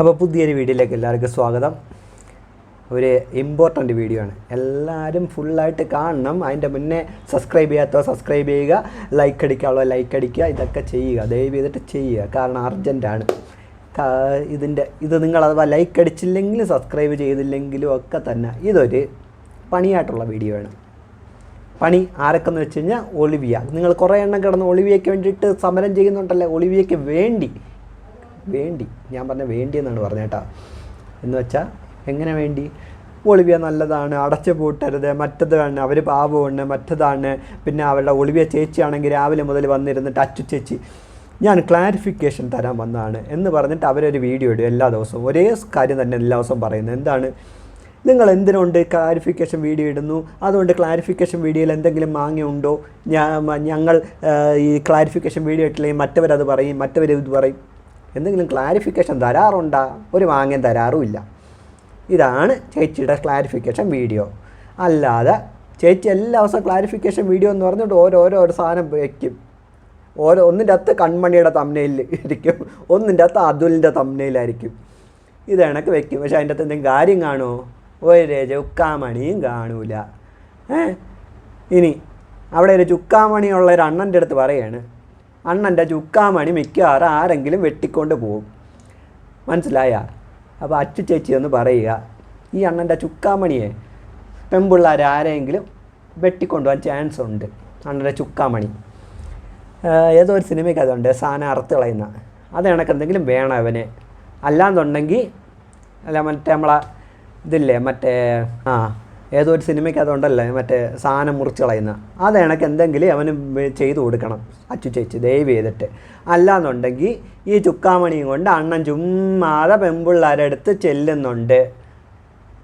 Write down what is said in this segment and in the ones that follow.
അപ്പോൾ പുതിയൊരു വീഡിയോയിലേക്ക് എല്ലാവർക്കും സ്വാഗതം. ഒരു ഇമ്പോർട്ടന്റ് വീഡിയോ ആണ്. എല്ലാവരും ഫുള്ളായിട്ട് കാണണം. അതിന്റെ മുന്നേ സബ്സ്ക്രൈബ് ചെയ്യാത്തവ സബ്സ്ക്രൈബ് ചെയ്യുക ലൈക്ക് അടിക്കാനുള്ള ലൈക്ക് അടിക്കുക ഇതൊക്കെ ചെയ്യുക. ദയവ് ചെയ്തിട്ട് ചെയ്യുക. കാരണം അർജന്റാണ് ഇതിന്റെ ഇത് നിങ്ങൾ അഥവാ ലൈക്ക് അടിച്ചില്ലെങ്കിലും സബ്സ്ക്രൈബ് ചെയ്തില്ലെങ്കിലും ഒക്കെ തന്നെ ഇതൊരു പണിയായിട്ടുള്ള വീഡിയോ ആണ്. പണി ആരൊക്കെന്ന് വെച്ച് കഴിഞ്ഞാൽ ഒളിവിയ. നിങ്ങൾ കുറേ എണ്ണം കിടന്ന് ഒളിവിയയ്ക്ക് വേണ്ടിയിട്ട് സമരം ചെയ്യുന്നുണ്ടല്ലേ? ഒളിവിയയ്ക്ക് വേണ്ടി വേണ്ടി. ഞാൻ പറഞ്ഞ വേണ്ടി എന്നാണ് പറഞ്ഞേട്ടാ എന്ന് വെച്ചാൽ എങ്ങനെ വേണ്ടി? ഒളിവിയ നല്ലതാണ് അടച്ചു പൂട്ടരുത് മറ്റതാണ് അവർ പാവമാണ് മറ്റതാണ്. പിന്നെ അവരുടെ ഒളിവിയ ചേച്ചിയാണെങ്കിൽ രാവിലെ മുതൽ വന്നിരുന്നിട്ട് അച്ചു ചേച്ചി ഞാൻ ക്ലാരിഫിക്കേഷൻ തരാൻ വന്നതാണ്. എന്ന് പറഞ്ഞിട്ട് അവരൊരു വീഡിയോ ഇടും എല്ലാ ദിവസവും. ഒരേ കാര്യം തന്നെ എല്ലാ ദിവസവും പറയുന്നത്. എന്താണ്? നിങ്ങൾ എന്തിനുണ്ട് ക്ലാരിഫിക്കേഷൻ വീഡിയോ ഇടുന്നു? അതുകൊണ്ട് ക്ലാരിഫിക്കേഷൻ വീഡിയോയിൽ എന്തെങ്കിലും മാങ്ങയുണ്ടോ ഞങ്ങൾ ഈ ക്ലാരിഫിക്കേഷൻ വീഡിയോ ഇട്ടില്ലെങ്കിൽ മറ്റവരത് പറയും മറ്റവർ പറയും. എന്തെങ്കിലും ക്ലാരിഫിക്കേഷൻ തരാറുണ്ടാ? ഒരു വാങ്ങാൻ തരാറുമില്ല. ഇതാണ് ചേച്ചിയുടെ ക്ലാരിഫിക്കേഷൻ വീഡിയോ അല്ലാതെ ചേച്ചി എല്ലാ ദിവസവും ക്ലാരിഫിക്കേഷൻ വീഡിയോ എന്ന് പറഞ്ഞിട്ട് ഓരോരോ ഒരു സാധനം വയ്ക്കും ഓരോ ഒന്നിന്റെ അകത്ത് കൺമണിയുടെ തമ്മനയിൽ ഇരിക്കും. ഒന്നിന്റെ അകത്ത് അതുലിന്റെ തമ്മനയിലായിരിക്കും ഇത് കണക്ക് വെക്കും. പക്ഷേ അതിന്റെ അകത്ത് എന്തെങ്കിലും കാര്യം കാണുമോ? ഒരു ചുക്കാമണിയും കാണൂല. ഏ? ഇനി അവിടെ ഒരു ചുക്കാമണിയുള്ള ഒരു അണ്ണന്റെ അടുത്ത് പറയാണ്. അണ്ണന്റെ ചുക്കാമണി മിക്കവാറും ആരെങ്കിലും വെട്ടിക്കൊണ്ട് പോകും മനസ്സിലായ? അപ്പോൾ അച്ചു ചേച്ചി എന്ന് പറയുക ഈ അണ്ണന്റെ ചുക്കാമണിയെ പെമ്പിള്ളാർ ആരെങ്കിലും വെട്ടിക്കൊണ്ടുപോകാൻ ചാൻസ് ഉണ്ട്? അണ്ണന്റെ ചുക്കാമണി. ഏതോ ഒരു സിനിമയ്ക്ക് അതുണ്ട് സാധനം അറുത്ത് കളയുന്ന അത് എന്തെങ്കിലും വേണം അവന് അല്ലാന്നുണ്ടെങ്കിൽ അല്ല മറ്റേ നമ്മളെ ഇതില്ലേ മറ്റേ ആ ഏതോ ഒരു സിനിമയ്ക്ക് അതുണ്ടല്ലേ മറ്റേ സാധനം മുറിച്ച് കളയുന്ന. അത് കണക്ക് എന്തെങ്കിലും അവന് ചെയ്തു കൊടുക്കണം അച്ചു ചേച്ചി ദയവ് ചെയ്തിട്ട്. അല്ലാന്നുണ്ടെങ്കിൽ ഈ ചുക്കാമണിയും കൊണ്ട് അണ്ണൻ ചുമ്മാതെ പെൺപിള്ളേരെ അടുത്ത് ചെല്ലുന്നുണ്ട്.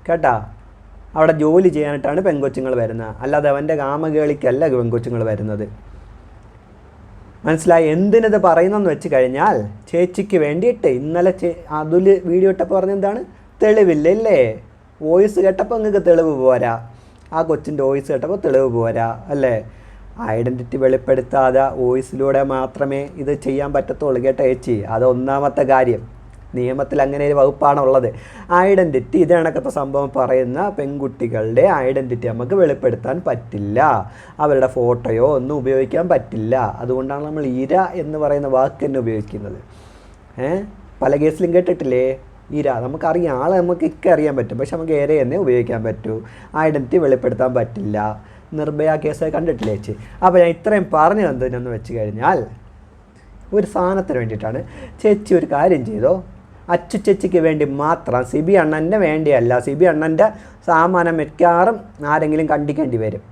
കേട്ടാ? അവിടെ ജോലി ചെയ്യാനായിട്ടാണ് പെങ്കൊച്ചുങ്ങൾ വരുന്നത് അല്ലാതെ അവന്റെ കാമകേളിക്കല്ല പെങ്കൊച്ചുങ്ങൾ വരുന്നത്. മനസ്സിലായി? എന്തിനത് പറയുന്നെന്ന് വെച്ച് കഴിഞ്ഞാൽ ചേച്ചിക്ക് വേണ്ടിയിട്ട് ഇന്നലെ ചേ അതുൽ വീഡിയോ ഇട്ടപ്പോൾ പറഞ്ഞെന്താണ് തെളിവില്ല ഇല്ലേ വോയിസ് കേട്ടപ്പോൾ നിങ്ങൾക്ക് തെളിവ് പോരാ. ആ കൊച്ചിന്റെ വോയിസ് കേട്ടപ്പോൾ തെളിവ് പോരാ അല്ലേ? ഐഡന്റിറ്റി വെളിപ്പെടുത്താതെ വോയിസിലൂടെ മാത്രമേ ഇത് ചെയ്യാൻ പറ്റത്തുള്ളൂ കേട്ടോ ചേച്ചി അത് ഒന്നാമത്തെ കാര്യം. നിയമത്തിൽ അങ്ങനെ ഒരു വകുപ്പാണുള്ളത് ഐഡന്റിറ്റി ഇത് സംഭവം പറയുന്ന പെൺകുട്ടികളുടെ ഐഡന്റിറ്റി നമുക്ക് വെളിപ്പെടുത്താൻ പറ്റില്ല. അവരുടെ ഫോട്ടോയോ ഒന്നും ഉപയോഗിക്കാൻ പറ്റില്ല. അതുകൊണ്ടാണ് നമ്മൾ ഇര എന്ന് പറയുന്ന വാക്ക് തന്നെ ഉപയോഗിക്കുന്നത്. ഏ? പല കേസിലും കേട്ടിട്ടില്ലേ? ഇര നമുക്കറിയാം ആളെ നമുക്ക് ഒക്കെ അറിയാൻ പറ്റും പക്ഷെ നമുക്ക് ഇര തന്നെ ഉപയോഗിക്കാൻ പറ്റൂ. ഐഡന്റിറ്റി വെളിപ്പെടുത്താൻ പറ്റില്ല. നിർഭയ കേസ് കണ്ടിട്ടില്ലേ ചേച്ചി? അപ്പോൾ ഞാൻ ഇത്രയും പറഞ്ഞു തന്നതെന്ന് വെച്ച് കഴിഞ്ഞാൽ ഒരു സാധനത്തിന് വേണ്ടിയിട്ടാണ് ചേച്ചി ഒരു കാര്യം ചെയ്തോ? അച്ചു ചേച്ചിക്ക് വേണ്ടി മാത്രം സി ബി അണ്ണന്റെ വേണ്ടിയല്ല സി ബി അണ്ണന്റെ സാമാനം മിക്കവാറും ആരെങ്കിലും കണ്ടിക്കേണ്ടി വരും.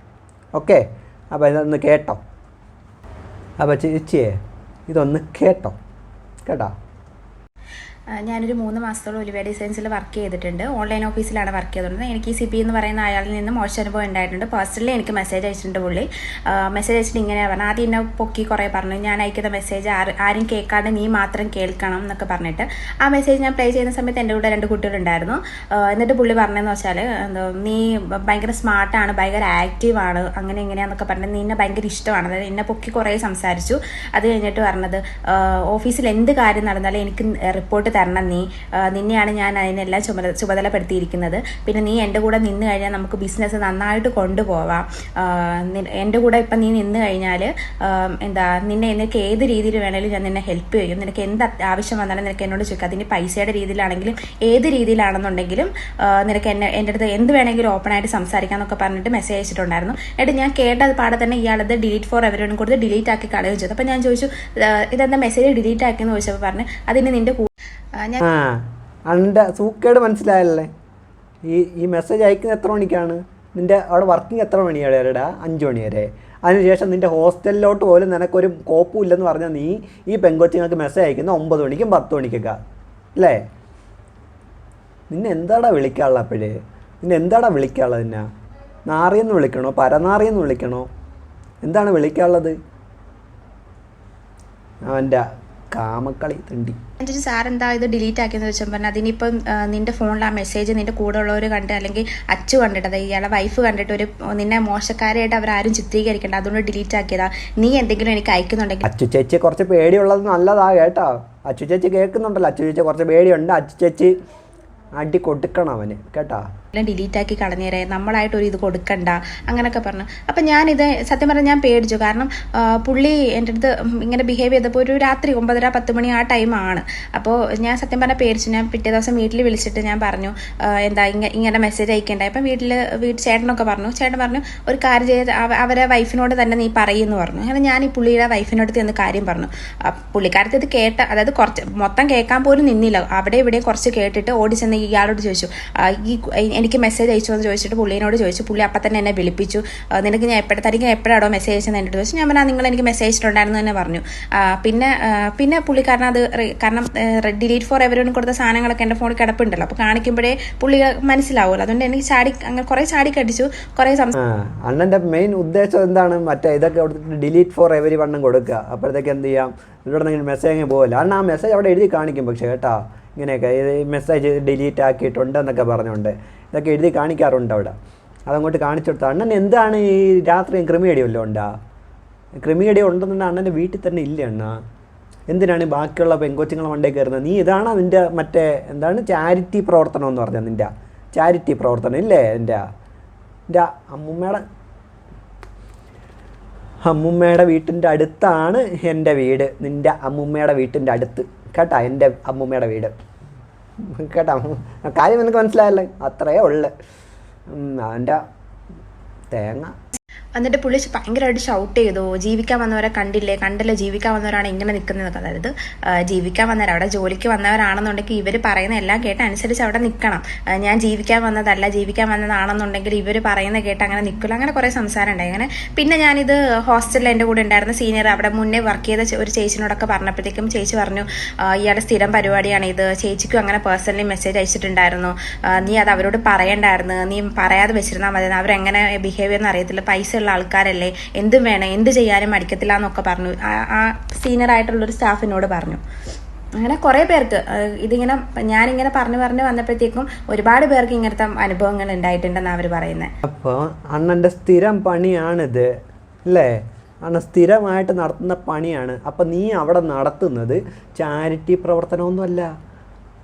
ഓക്കെ? അപ്പോൾ ഇതൊന്ന് കേട്ടോ. അപ്പോൾ ചേച്ചിയെ ഇതൊന്ന് കേട്ടോ. കേട്ടോ? ഞാനൊരു മൂന്ന് മാസത്തോളം ഒലിവ ഡിസൈൻസിൽ വർക്ക് ചെയ്തിട്ടുണ്ട്. ഓൺലൈൻ ഓഫീസിലാണ് വർക്ക് ചെയ്തിട്ടുണ്ട് എനിക്ക് സി പി എന്ന് പറയുന്ന അയാളിൽ നിന്ന് മോശം അനുഭവം ഉണ്ടായിട്ടുണ്ട്. പേഴ്സണലി എനിക്ക് മെസ്സേജ് അയച്ചിട്ടുണ്ട് പുള്ളി. മെസ്സേജ് അയച്ചിട്ട് ഇങ്ങനെയാണ് പറഞ്ഞത് ആദ്യം എന്നെ പൊക്കി കുറേ പറഞ്ഞു. ഞാൻ അയക്കുന്ന മെസ്സേജ് ആരും കേൾക്കാണ്ട് നീ മാത്രം കേൾക്കണം എന്നൊക്കെ പറഞ്ഞിട്ട് ആ മെസ്സേജ് ഞാൻ പ്ലേ ചെയ്യുന്ന സമയത്ത് എന്റെ കൂടെ രണ്ട് കുട്ടികളുണ്ടായിരുന്നു. എന്നിട്ട് പുള്ളി പറഞ്ഞതെന്ന് വെച്ചാൽ നീ ഭയങ്കര സ്മാർട്ടാണ് ഭയങ്കര ആക്റ്റീവാണ് അങ്ങനെ ഇങ്ങനെയാന്നൊക്കെ പറഞ്ഞത് നിന്നെ ഭയങ്കര ഇഷ്ടമാണ്. അതായത് എന്നെ പൊക്കി കുറേ സംസാരിച്ചു. അത് കഴിഞ്ഞിട്ട് പറഞ്ഞത് ഓഫീസിൽ എന്ത് കാര്യം നടന്നാലും എനിക്ക് റിപ്പോർട്ട് തരണം നീ. നിന്നെയാണ് ഞാൻ അതിനെല്ലാം ചുമത ചുമതലപ്പെടുത്തിയിരിക്കുന്നത്. പിന്നെ നീ എന്റെ കൂടെ നിന്ന് കഴിഞ്ഞാൽ നമുക്ക് ബിസിനസ് നന്നായിട്ട് കൊണ്ടുപോവാം. എന്റെ കൂടെ ഇപ്പം നീ നിന്ന് കഴിഞ്ഞാൽ എന്താ നിന്നെ നിനക്ക് ഏത് രീതിയിൽ വേണമെങ്കിലും ഞാൻ നിന്നെ ഹെൽപ്പ് ചെയ്യും. നിനക്ക് എന്ത് ആവശ്യം വന്നാലും നിനക്ക് എന്നോട് ചോദിക്കാം. അതിന് പൈസയുടെ രീതിയിലാണെങ്കിലും ഏത് രീതിയിലാണെന്നുണ്ടെങ്കിലും നിനക്ക് എന്നെ എന്റെ അടുത്ത് എന്ത് വേണമെങ്കിലും ഓപ്പണായിട്ട് സംസാരിക്കാം എന്നൊക്കെ പറഞ്ഞിട്ട് മെസ്സേജ് അയച്ചിട്ടുണ്ടായിരുന്നു. എന്നിട്ട് ഞാൻ കേട്ടത് പാടെ തന്നെ ഇയാളത് ഡിലീറ്റ് ഫോർ എവരോടും കൊടുത്ത് ഡിലീറ്റ് ആക്കി കളയുകയും ചെയ്തു. അപ്പോൾ ഞാൻ ചോദിച്ചു ഇതെന്താ മെസ്സേജ് ഡിലീറ്റ് ആക്കിയെന്ന് ചോദിച്ചപ്പോൾ പറഞ്ഞു അതിന് നിന്റെ കൂ- ആ, അണ്ട സൂക്കേട് മനസ്സിലായല്ലേ? ഈ ഈ മെസ്സേജ് അയക്കുന്നത് എത്ര മണിക്കാണ്? നിന്റെ അവിടെ വർക്കിംഗ് എത്ര മണി വരെടാ അഞ്ച് മണി വരെ. അതിനുശേഷം നിന്റെ ഹോസ്റ്റലിലോട്ട് പോലും നിനക്കൊരു കോപ്പും ഇല്ലെന്ന് പറഞ്ഞാൽ നീ ഈ പെങ്കൊച്ചുങ്ങൾക്ക് മെസ്സേജ് അയക്കുന്ന ഒമ്പത് മണിക്കും പത്ത് മണിക്കൊക്കെ. അല്ലേ? നിന്നെ എന്താടാ വിളിക്കാനുള്ള അപ്പോഴേ? നിന്നെ എന്താടാ വിളിക്കാനുള്ളത് എന്നാ നാറിയെന്ന് വിളിക്കണോ? പരനാറിയെന്ന് വിളിക്കണോ? എന്താണ് വിളിക്കാനുള്ളത്? അവന്റെ കാമക്കളി തണ്ടി. എന്നിട്ട് സാർ എന്താ ഇത് ഡിലീറ്റ് ആക്കിയെന്ന് വെച്ചാൽ പറഞ്ഞാൽ അതിനിപ്പം നിന്റെ ഫോണിൽ ആ മെസ്സേജ് നിന്റെ കൂടെ ഉള്ളവർ കണ്ട് അല്ലെങ്കിൽ അച്ചു കണ്ടിട്ട് അതായത് ഇയാളെ വൈഫ് കണ്ടിട്ട് ഒരു നിന്നെ മോശക്കാരായിട്ട് ആരും ചിത്രീകരിക്കണ്ട അതുകൊണ്ട് ഡിലീറ്റ് ആക്കിയതാ. നീ എന്തെങ്കിലും എനിക്ക് അയക്കുന്നുണ്ടെങ്കിൽ അച്ചു ചേച്ചി കുറച്ച് പേടിയുള്ളത് നല്ലതാ കേട്ടോ. അച്ചു ചേച്ചി കേൾക്കുന്നുണ്ടല്ലോ. അച്ചു ചേച്ചി കുറച്ച് പേടിയുണ്ട്. അച്ചു ചേച്ചി അടി കൊടുക്കണം അവന് കേട്ടാ. ഡിലീറ്റ് ആക്കി കളഞ്ഞേരെ നമ്മളായിട്ട് ഒരു ഇത് കൊടുക്കണ്ട അങ്ങനെയൊക്കെ പറഞ്ഞു. അപ്പം ഞാനിത് സത്യം പറഞ്ഞാൽ ഞാൻ പേടിച്ചു. കാരണം പുള്ളി എന്റെ അടുത്ത് ഇങ്ങനെ ബിഹേവ് ചെയ്തപ്പോൾ ഒരു രാത്രി ഒമ്പതര പത്ത് മണി ആ ടൈമാണ് അപ്പോൾ ഞാൻ സത്യം പറഞ്ഞാൽ പേടിച്ചു. ഞാൻ പിറ്റേ ദിവസം വീട്ടിൽ വിളിച്ചിട്ട് ഞാൻ പറഞ്ഞു എന്താ ഇങ്ങനെ ഇങ്ങനെ മെസ്സേജ് അയക്കണ്ട? അപ്പം വീട്ടിൽ വീട്ടിൽ ചേട്ടനൊക്കെ പറഞ്ഞു. ചേട്ടൻ പറഞ്ഞു ഒരു കാര്യം ചെയ്ത് അവരെ വൈഫിനോട് തന്നെ നീ പറയുമെന്ന് പറഞ്ഞു. അങ്ങനെ ഞാൻ ഈ പുള്ളിയുടെ വൈഫിനോട് ചെന്ന് കാര്യം പറഞ്ഞു. പുള്ളിക്കാരത്തെ ഇത് കേട്ട അതായത് കുറച്ച് മൊത്തം കേൾക്കാൻ പോലും നിന്നില്ല. അവിടെ ഇവിടെ കുറച്ച് കേട്ടിട്ട് ഓടി ചെന്ന് ഇയാളോട് ചോദിച്ചു ഈ എനിക്ക് മെസ്സേജ് അയച്ചു എന്ന് ചോദിച്ചിട്ട് പുള്ളിനോട് ചോദിച്ചു പുള്ളി അപ്പം തന്നെ എന്നെ വിളിപ്പിച്ചു. നിനക്ക് ഞാൻ എപ്പോഴത്തായിരിക്കും എപ്പോഴാണോ മെസ്സേജ് അയച്ചെന്ന് എന്റെ ചോദിച്ചു. ഞാൻ പറഞ്ഞാൽ നിങ്ങൾ എനിക്ക് മെസ്സേജ് അയച്ചിട്ടുണ്ടായിരുന്നു തന്നെ പറഞ്ഞു. പിന്നെ പിന്നെ പുള്ളി പിന്നെ പുള്ളിക്കാരൻ അത് കാരണം ഡിലീറ്റ് ഫോർ എവരോട് കൊടുത്ത സാധനങ്ങളൊക്കെ എന്റെ ഫോണിൽ കിടപ്പുണ്ടല്ലോ. അപ്പോൾ കാണിക്കുമ്പോഴേ പുള്ളി മനസ്സിലാവുമല്ലോ. അതുകൊണ്ട് എനിക്ക് ചാടി അങ്ങനെ കുറേ ചാടി കടിച്ചു കുറേ അണ്ണന്റെ മെയിൻ ഉദ്ദേശം എന്താണ്? മറ്റേ ഇതൊക്കെ ഡിലീറ്റ് ഫോർ എവരി വണ്ണം കൊടുക്കുക അപ്പോഴത്തേക്ക് എന്ത് ചെയ്യാം? ഇവിടെ നിന്ന് മെസ്സേജ് അങ്ങ് പോകില്ല അണ്ണ ആ മെസ്സേജ് അവിടെ എഴുതി കാണിക്കും. പക്ഷേ കേട്ടാ ഇങ്ങനെയൊക്കെ ഈ മെസ്സേജ് ഡിലീറ്റ് ആക്കിയിട്ടുണ്ട് എന്നൊക്കെ പറഞ്ഞുകൊണ്ട്. ഇതൊക്കെ എഴുതി കാണിക്കാറുണ്ട് അവിടെ. അതങ്ങോട്ട് കാണിച്ചു കൊടുത്ത അണ്ണൻ എന്താണ് ഈ രാത്രി ക്രിമിയടി വല്ലതും ഉണ്ടാ? ക്രിമിയടി ഉണ്ടെന്നുണ്ടെങ്കിൽ അണ്ണന്റെ വീട്ടിൽ തന്നെ ഇല്ല അണ്ണ? എന്തിനാണ് ബാക്കിയുള്ള പെങ്കൊച്ചുങ്ങളെ മണ്ടേ കയറുന്നത്? നീ ഇതാണ് നിന്റെ മറ്റേ എന്താണ് ചാരിറ്റി പ്രവർത്തനം എന്ന് പറഞ്ഞാൽ നിന്റെ? ചാരിറ്റി പ്രവർത്തനം ഇല്ലേ എന്റെ? എന്റെ അമ്മുമ്മയുടെ അമ്മുമ്മയുടെ വീട്ടിന്റെ അടുത്താണ് എന്റെ വീട്. നിന്റെ അമ്മുമ്മയുടെ വീട്ടിന്റെ അടുത്ത്. കേട്ടാ എന്റെ അമ്മുമ്മയുടെ വീട്. കേട്ടാ. കാര്യം നിനക്ക് മനസ്സിലായല്ലേ. അത്രയേ ഉള്ളു. അവന്റെ തേങ്ങ. എന്നിട്ട് പുള്ളി ഭയങ്കരമായിട്ട് ഷൗട്ട് ചെയ്തു ജീവിക്കാൻ വന്നവരെ കണ്ടില്ലേ? കണ്ടല്ലേ? ജീവിക്കാൻ വന്നവരാണ് ഇങ്ങനെ നിൽക്കുന്നതൊക്കെ. അതായത് ജീവിക്കാൻ വന്നവർ അവിടെ ജോലിക്ക് വന്നവരാണെന്നുണ്ടെങ്കിൽ ഇവർ പറയുന്ന എല്ലാം കേട്ട് അനുസരിച്ച് അവിടെ നിൽക്കണം. ഞാൻ ജീവിക്കാൻ വന്നതല്ല ജീവിക്കാൻ വന്നതാണെന്നുണ്ടെങ്കിൽ ഇവർ പറയുന്ന കേട്ട് അങ്ങനെ നിൽക്കില്ല. അങ്ങനെ കുറേ സംസാരം ഉണ്ടായി. അങ്ങനെ പിന്നെ ഞാനിത് ഹോസ്റ്റലിൽ എന്റെ കൂടെ ഉണ്ടായിരുന്ന സീനിയർ അവിടെ മുന്നേ വർക്ക് ചെയ്ത ഒരു ചേച്ചിനോടൊക്കെ പറഞ്ഞപ്പോഴത്തേക്കും ചേച്ചി പറഞ്ഞു "ആ, ഇയാളുടെ സ്ഥിരം പരിപാടിയാണ് ഇത്. ചേച്ചിക്കും അങ്ങനെ പേഴ്സണലി മെസ്സേജ് അയച്ചിട്ടുണ്ടായിരുന്നു. നീ അത് അവരോട് പറയണ്ടായിരുന്നു. നീ പറയാതെ വെച്ചിരുന്നാൽ മതി അവരെങ്ങനെ ബിഹേവ് ചെയ്യുന്ന അറിയത്തില്ല. പൈസ ഉള്ള ആൾക്കാരല്ലേ? എന്തും വേണം. എന്ത് ചെയ്യാനും മടിക്കത്തില്ല എന്നൊക്കെ പറഞ്ഞു. ആ- സീനിയർ ആയിട്ടുള്ളൊരു സ്റ്റാഫിനോട് പറഞ്ഞു. അങ്ങനെ കുറേ പേർക്ക് ഇതിങ്ങനെ ഞാനിങ്ങനെ പറഞ്ഞു പറഞ്ഞു വന്നപ്പോഴത്തേക്കും ഒരുപാട് പേർക്ക് ഇങ്ങനത്തെ അനുഭവങ്ങൾ ഉണ്ടായിട്ടുണ്ടെന്ന് അവർ പറയുന്നത് അപ്പോൾ അണ്ണന്റെ സ്ഥിരം പണിയാണിത് അല്ലേ? അണ്ണ സ്ഥിരമായിട്ട് നടത്തുന്ന പണിയാണ്. അപ്പം നീ അവിടെ നടത്തുന്നത് ചാരിറ്റി പ്രവർത്തനമൊന്നുമല്ല.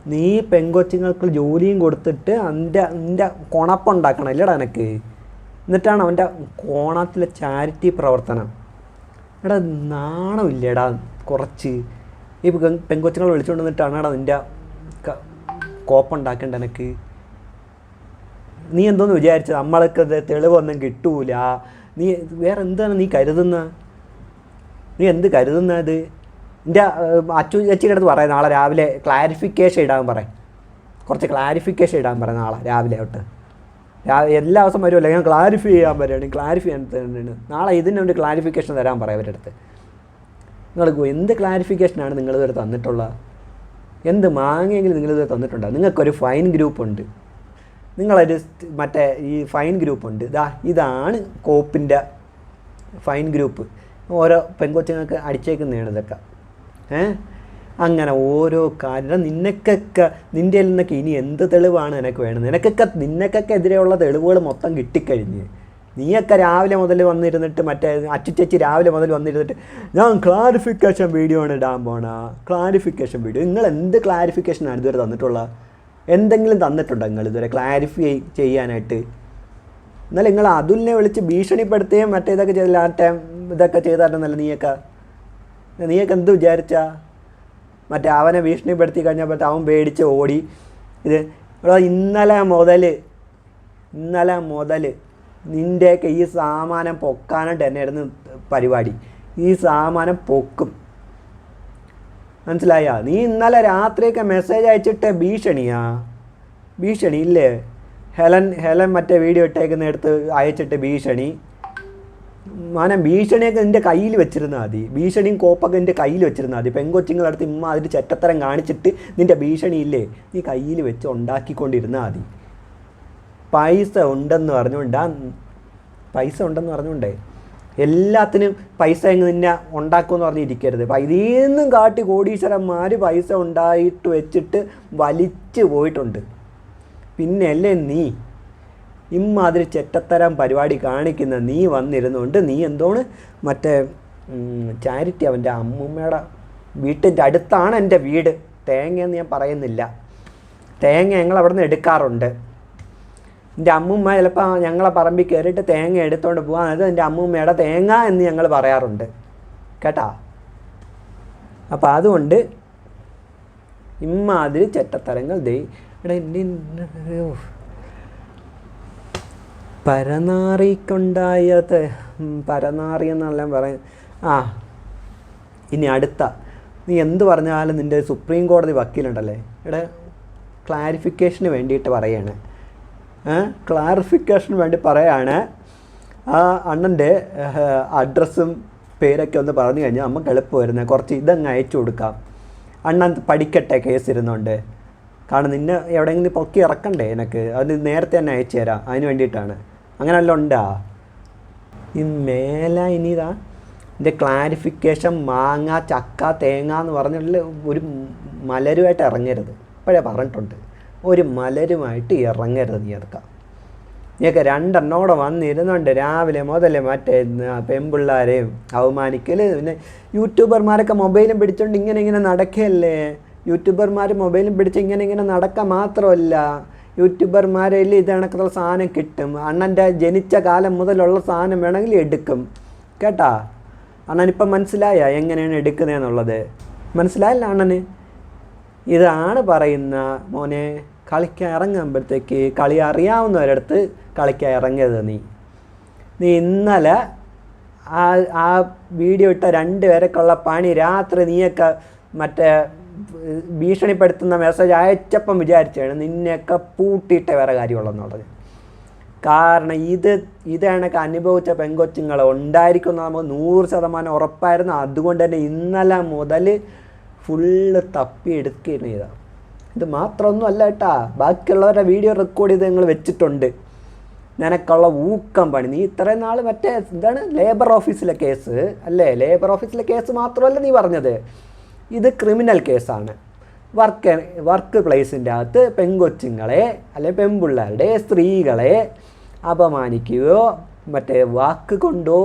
നീ പെങ്കൊച്ചുങ്ങൾക്ക് ജോലിയും കൊടുത്തിട്ട് എന്റെ എന്റെ കൊണപ്പുണ്ടാക്കണം ഇല്ലടാ എനക്ക് എന്നിട്ടാണ് അവന്റെ കോണത്തിലെ ചാരിറ്റി പ്രവർത്തനം. എടാ നാണമില്ലേടാ കുറച്ച്. ഈ പെങ്കൊച്ചുങ്ങളെ വിളിച്ചുകൊണ്ട് വന്നിട്ടാണ് എടാ നിന്റെ കോപ്പുണ്ടാക്കേണ്ട എനിക്ക് നീ എന്തോന്ന് വിചാരിച്ചത് നമ്മൾക്ക് തെളിവൊന്നും കിട്ടൂല. നീ വേറെ എന്താണ് നീ കരുതുന്ന? നീ എന്ത് കരുതുന്നത് എന്റെ അച്ചു ചേച്ചിയുടെ അടുത്ത് പറയാം നാളെ രാവിലെ ക്ലാരിഫിക്കേഷൻ ഇടാൻ പറയും. കുറച്ച് ക്ലാരിഫിക്കേഷൻ ഇടാൻ പറയാം നാളെ രാവിലെ തൊട്ട്. എല്ലാ ദിവസം വരുമല്ലോ. ഞാൻ ക്ലാരിഫൈ ചെയ്യാൻ പറയുകയാണ് ക്ലാരിഫൈ ചെയ്യാൻ തന്നെയാണ്. നാളെ ഇതിന് ഒരു ക്ലാരിഫിക്കേഷൻ തരാൻ പറയാം അവരുടെ അടുത്ത്. നിങ്ങൾ എന്ത് ക്ലാരിഫിക്കേഷനാണ് നിങ്ങൾ ഇതുവരെ തന്നിട്ടുള്ളത്? എന്ത് മാങ്ങയെങ്കിലും നിങ്ങൾ ഇതുവരെ തന്നിട്ടുണ്ടോ? നിങ്ങൾക്കൊരു ഫൈൻ ഗ്രൂപ്പ് ഉണ്ട്. നിങ്ങളൊരു മറ്റേ ഈ ഫൈൻ ഗ്രൂപ്പ് ഉണ്ട്. ഇതാ ഇതാണ് കോപ്പിന്റെ ഫൈൻ ഗ്രൂപ്പ് ഓരോ പെൺകൊച്ചുങ്ങൾക്ക് അടിച്ചേക്കുന്നതാണ് ഇതൊക്കെ. ഏ? അങ്ങനെ ഓരോ കാര്യം. നിനക്കൊക്കെ നിന്റെ നിന്നൊക്കെ ഇനി എന്ത് തെളിവാണ് നിനക്ക് വേണ്ടത്? നിനക്കൊക്കെ നിനക്കൊക്കെ എതിരെയുള്ള തെളിവുകൾ മൊത്തം കിട്ടിക്കഴിഞ്ഞ്. നീയൊക്കെ രാവിലെ മുതൽ വന്നിരുന്നിട്ട് മറ്റേ അച്ചുച്ചേച്ചി രാവിലെ മുതൽ വന്നിരുന്നിട്ട് ഞാൻ ക്ലാരിഫിക്കേഷൻ വീഡിയോ ആണ് ഇടാൻ പോണ. ക്ലാരിഫിക്കേഷൻ വീഡിയോ നിങ്ങൾ എന്ത് ക്ലാരിഫിക്കേഷനാണ് ഇതുവരെ തന്നിട്ടുള്ള? എന്തെങ്കിലും തന്നിട്ടുണ്ടോ നിങ്ങൾ ഇതുവരെ ക്ലാരിഫൈ ചെയ്യാനായിട്ട്? എന്നാലും നിങ്ങൾ അതുലിനെ വിളിച്ച് ഭീഷണിപ്പെടുത്തുകയും മറ്റേ ഇതൊക്കെ ചെയ്തില്ല ടൈം ഇതൊക്കെ ചെയ്തായിരുന്നല്ലോ നീയൊക്കെ നീയൊക്കെ എന്ത് വിചാരിച്ചാ? മറ്റേ അവനെ ഭീഷണിപ്പെടുത്തി കഴിഞ്ഞപ്പോഴത്തെ അവൻ പേടിച്ച് ഓടി. ഇത് ഇവിടെ ഇന്നലെ മുതൽ ഇന്നലെ മുതൽ നിന്റെയൊക്കെ ഈ സാമാനം പൊക്കാനായിട്ട് തന്നെയായിരുന്നു പരിപാടി? ഈ സാമാനം പൊക്കും. മനസ്സിലായ? നീ ഇന്നലെ രാത്രിയൊക്കെ മെസ്സേജ് അയച്ചിട്ട് ഭീഷണിയാ? ഭീഷണി ഇല്ലേ ഹെലൻ ഹെലൻ മറ്റേ വീഡിയോ ഇട്ടേക്കുന്ന എടുത്ത് അയച്ചിട്ട് ഭീഷണി. മാനം ഭീഷണിയൊക്കെ എന്റെ കയ്യിൽ വെച്ചിരുന്നാൽ മതി. ഭീഷണിയും കോപ്പൊക്കെ എന്റെ കയ്യിൽ വെച്ചിരുന്നാൽ മതി. പെങ്കൊച്ചുങ്ങളുടെ അടുത്ത് ഇമ്മ അതിന്റെ ചെറ്റത്തരം കാണിച്ചിട്ട് നിന്റെ ഭീഷണി ഇല്ലേ നീ കയ്യിൽ വെച്ച് ഉണ്ടാക്കിക്കൊണ്ടിരുന്നാൽ മതി. പൈസ ഉണ്ടെന്ന് പറഞ്ഞുകൊണ്ടാ പൈസ ഉണ്ടെന്ന് പറഞ്ഞുകൊണ്ടേ. എല്ലാത്തിനും പൈസ എങ്ങ് നിന്നെ ഉണ്ടാക്കുമെന്ന് പറഞ്ഞിരിക്കരുത്. അപ്പം ഇതിൽ നിന്നും കാട്ടി കോടീശ്വരന്മാർ പൈസ ഉണ്ടായിട്ട് വെച്ചിട്ട് വലിച്ചു പോയിട്ടുണ്ട്. പിന്നെ അല്ലേ നീ? ഇമ്മാതിരി ചെറ്റത്തരം പരിപാടി കാണിക്കുന്ന നീ വന്നിരുന്നുകൊണ്ട് നീ എന്തോണ് മറ്റേ ചാരിറ്റി അവന്റെ അമ്മൂമ്മയുടെ വീട്ടിന്റെ അടുത്താണ് എന്റെ വീട്. തേങ്ങയെന്ന് ഞാൻ പറയുന്നില്ല. തേങ്ങ ഞങ്ങൾ അവിടെ നിന്ന് എടുക്കാറുണ്ട്. എന്റെ അമ്മൂമ്മ ചിലപ്പോൾ ഞങ്ങളെ പറമ്പിൽ കയറിയിട്ട് തേങ്ങ എടുത്തുകൊണ്ട് പോകാൻ അത് എന്റെ അമ്മൂമ്മയുടെ തേങ്ങ എന്ന് ഞങ്ങൾ പറയാറുണ്ട്. കേട്ടാ? അപ്പോൾ അതുകൊണ്ട് ഇമ്മാതിരി ചെറ്റത്തരങ്ങൾ ദൈ എടാ എന്റെ. പരനാറിക്കുണ്ടായത്. പരനാറി എന്നെല്ലാം പറയും ആ ഇനി അടുത്ത. നീ എന്ത് പറഞ്ഞാലും നിന്റെ സുപ്രീം കോടതി വക്കീലുണ്ടല്ലേ? ഇവിടെ ക്ലാരിഫിക്കേഷന് വേണ്ടിയിട്ട് പറയാണ്. ക്ലാരിഫിക്കേഷന് വേണ്ടി പറയാണ്. ആ അണ്ണന്റെ അഡ്രസ്സും പേരൊക്കെ ഒന്ന് പറഞ്ഞു കഴിഞ്ഞാൽ നമുക്ക് എളുപ്പമായിരുന്നു. കുറച്ച് ഇതങ്ങ് അയച്ചു കൊടുക്കാം. അണ്ണൻ പഠിക്കട്ടെ കേസ് ഇരുന്നുകൊണ്ട് കാരണം നിന്നെ എവിടെയെങ്കിലും പൊക്കി ഇറക്കണ്ടേ എനിക്ക് അത് നേരത്തെ തന്നെ അയച്ചു തരാം. അതിന് വേണ്ടിയിട്ടാണ്. അങ്ങനെ വല്ലതും ഉണ്ടാ? ഈ ഇനി ഇതാ ഇതിന്റെ ക്ലാരിഫിക്കേഷൻ മാങ്ങ ചക്ക തേങ്ങ എന്ന് പറഞ്ഞിട്ടുള്ള ഒരു മലരുമായിട്ട് ഇറങ്ങരുത്. ഇപ്പോഴേ പറഞ്ഞിട്ടുണ്ട്. ഒരു മലരുമായിട്ട് ഇറങ്ങരുത് നീ എടുക്കാം നീയൊക്കെ രണ്ടെണ്ണോടെ വന്നിരുന്നുണ്ട് രാവിലെ മുതൽ മറ്റേ പെൺപിള്ളാരെയും അവമാനിക്കൽ പിന്നെ യൂട്യൂബർമാരൊക്കെ മൊബൈലും പിടിച്ചോണ്ട് ഇങ്ങനെ ഇങ്ങനെ നടക്കുകയല്ലേ യൂട്യൂബർമാർ മൊബൈലും പിടിച്ച് ഇങ്ങനെ ഇങ്ങനെ നടക്കുക മാത്രമല്ല. യൂട്യൂബർമാരിൽ ഇത് കണക്കുള്ള സാധനം കിട്ടും. അണ്ണന്റെ ജനിച്ച കാലം മുതലുള്ള സാധനം വേണമെങ്കിൽ എടുക്കും. കേട്ടാ? അണ്ണനിപ്പം മനസ്സിലായ എങ്ങനെയാണ് എടുക്കുന്നതെന്നുള്ളത്? മനസ്സിലായല്ല അണ്ണന്? ഇതാണ് പറയുന്ന മോനെ കളിക്കാൻ ഇറങ്ങുമ്പോഴത്തേക്ക് കളി അറിയാവുന്നവരടുത്ത് കളിക്കാൻ ഇറങ്ങരുത് നീ. നീ ഇന്നലെ ആ ആ വീഡിയോ ഇട്ട രണ്ട് പേരൊക്കെയുള്ള പണി രാത്രി നീയൊക്കെ മറ്റേ ഭീഷണിപ്പെടുത്തുന്ന മെസ്സേജ് അയച്ചപ്പം വിചാരിച്ചാണ് നിന്നെയൊക്കെ പൂട്ടിയിട്ട് വേറെ കാര്യമുള്ളതെന്നുള്ളത്. കാരണം ഇത് ഇത് അനുഭവിച്ച പെങ്കൊച്ചുങ്ങൾ ഉണ്ടായിരിക്കും നമുക്ക് നൂറ് ശതമാനം ഉറപ്പായിരുന്നു. അതുകൊണ്ട് തന്നെ ഇന്നലെ മുതൽ ഫുള്ള് തപ്പിയെടുക്കുകയാണ് ഇതാ ഇത് മാത്രമൊന്നും അല്ല കേട്ടാ. ബാക്കിയുള്ളവരുടെ വീഡിയോ റെക്കോർഡ് ചെയ്ത് നിങ്ങൾ വെച്ചിട്ടുണ്ട്. നിനക്കുള്ള ഊക്കം പണി. നീ ഇത്രയും നാൾ മറ്റേ എന്താണ് ലേബർ ഓഫീസിലെ കേസ് അല്ലേ? ലേബർ ഓഫീസിലെ കേസ് മാത്രമല്ല നീ പറഞ്ഞത്. ഇത് ക്രിമിനൽ കേസാണ് വർക്ക് വർക്ക് പ്ലേസിന്റെ അകത്ത് പെങ്കൊച്ചുങ്ങളെ അല്ലെങ്കിൽ പെൺപിള്ളേരുടെ സ്ത്രീകളെ അപമാനിക്കുകയോ മറ്റേ വാക്ക് കൊണ്ടോ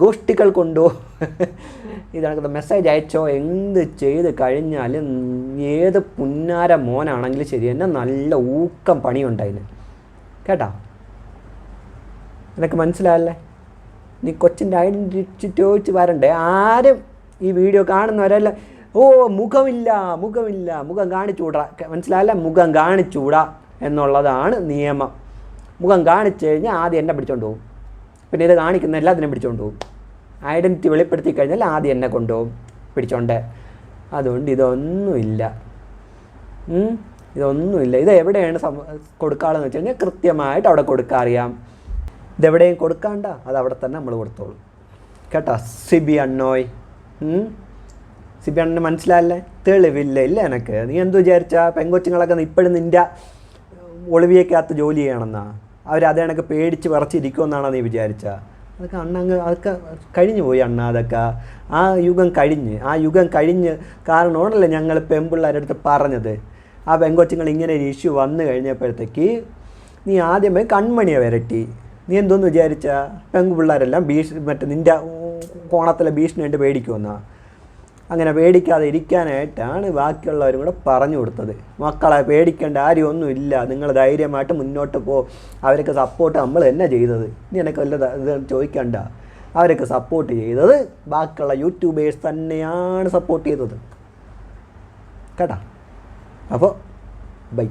ഗോഷ്ടികൾ കൊണ്ടോ ഇതാണ് മെസ്സേജ് അയച്ചോ എന്ത് ചെയ്ത് കഴിഞ്ഞാലും ഏത് പുന്നാര മോനാണെങ്കിലും ശരി തന്നെ നല്ല ഊക്കം പണിയുണ്ടതിന് കേട്ടോ? നിനക്ക് മനസ്സിലായല്ലേ? നീ കൊച്ചിന്റെ ഐഡന്റിറ്റി ചോദിച്ച് വരണ്ടേ? ആരും ഈ വീഡിയോ കാണുന്നവരെല്ലാം ഓ മുഖമില്ല മുഖമില്ല മുഖം കാണിച്ചുകൂടാ മനസ്സിലായല്ല? മുഖം കാണിച്ചുകൂടാ എന്നുള്ളതാണ് നിയമം. മുഖം കാണിച്ചു കഴിഞ്ഞാൽ ആദ്യം എന്നെ പിടിച്ചോണ്ട് പോകും പിന്നെ ഇത് കാണിക്കുന്ന എല്ലാത്തിനും പിടിച്ചോണ്ട് പോകും ഐഡന്റിറ്റി വെളിപ്പെടുത്തി കഴിഞ്ഞാൽ ആദ്യം എന്നെ കൊണ്ടുപോകും പിടിച്ചോണ്ട്. അതുകൊണ്ട് ഇതൊന്നുമില്ല? ഇതൊന്നുമില്ല. ഇത് എവിടെയാണ് സം കൊടുക്കാളെന്ന് വെച്ച് കഴിഞ്ഞാൽ കൃത്യമായിട്ട് അവിടെ കൊടുക്കാൻ അറിയാം. ഇതെവിടെയും കൊടുക്കാണ്ട? അത് അവിടെ തന്നെ നമ്മൾ കൊടുത്തോളൂ. കേട്ടോ? സിബി അണ്ണോയ്? സിബി അണ്ണന് മനസ്സിലായല്ലേ? തെളിവില്ല ഇല്ല എനക്ക്. നീ എന്ത് വിചാരിച്ചാ പെങ്കൊച്ചുങ്ങളൊക്കെ ഇപ്പോഴും നിന്റെ ഒളിവിയേക്കകത്ത് ജോലി ചെയ്യണമെന്നാ? അവർ അത് കണക്ക് പേടിച്ച് വിറച്ചിരിക്കുമെന്നാണോ നീ വിചാരിച്ച? അതൊക്കെ അണ്ണ അങ്ങ് അതൊക്കെ കഴിഞ്ഞു പോയി അണ്ണ അതൊക്കെ. ആ യുഗം കഴിഞ്ഞ് ആ യുഗം കഴിഞ്ഞ് കാരണമാണല്ലേ ഞങ്ങൾ പെമ്പിള്ളേരുടെ അടുത്ത് പറഞ്ഞത്? ആ പെങ്കൊച്ചുങ്ങൾ ഇങ്ങനെ ഒരു ഇഷ്യൂ വന്നു കഴിഞ്ഞപ്പോഴത്തേക്ക് നീ ആദ്യമേ കൺമണിയെ വരട്ടി. നീ എന്തോന്ന് വിചാരിച്ച? പെൺപിള്ളേരെല്ലാം ഭീഷണി മറ്റേ നിന്റെ കോണത്തിലെ ഭീഷണിയായിട്ട് പേടിക്കുമെന്ന. അങ്ങനെ പേടിക്കാതെ ഇരിക്കാനായിട്ടാണ് ബാക്കിയുള്ളവരും കൂടെ പറഞ്ഞു കൊടുത്തത്. മക്കളെ പേടിക്കേണ്ട ഇല്ല. നിങ്ങൾ ധൈര്യമായിട്ട് മുന്നോട്ട് പോ. അവരൊക്കെ സപ്പോർട്ട് നമ്മൾ തന്നെ ചെയ്തത്. ഇനി എനിക്ക് വല്ല ഇത് ചോദിക്കണ്ട. അവരൊക്കെ സപ്പോർട്ട് ചെയ്തത് ബാക്കിയുള്ള യൂട്യൂബേഴ്സ് തന്നെയാണ് സപ്പോർട്ട് ചെയ്തത്. കേട്ടാ? അപ്പോൾ ബൈ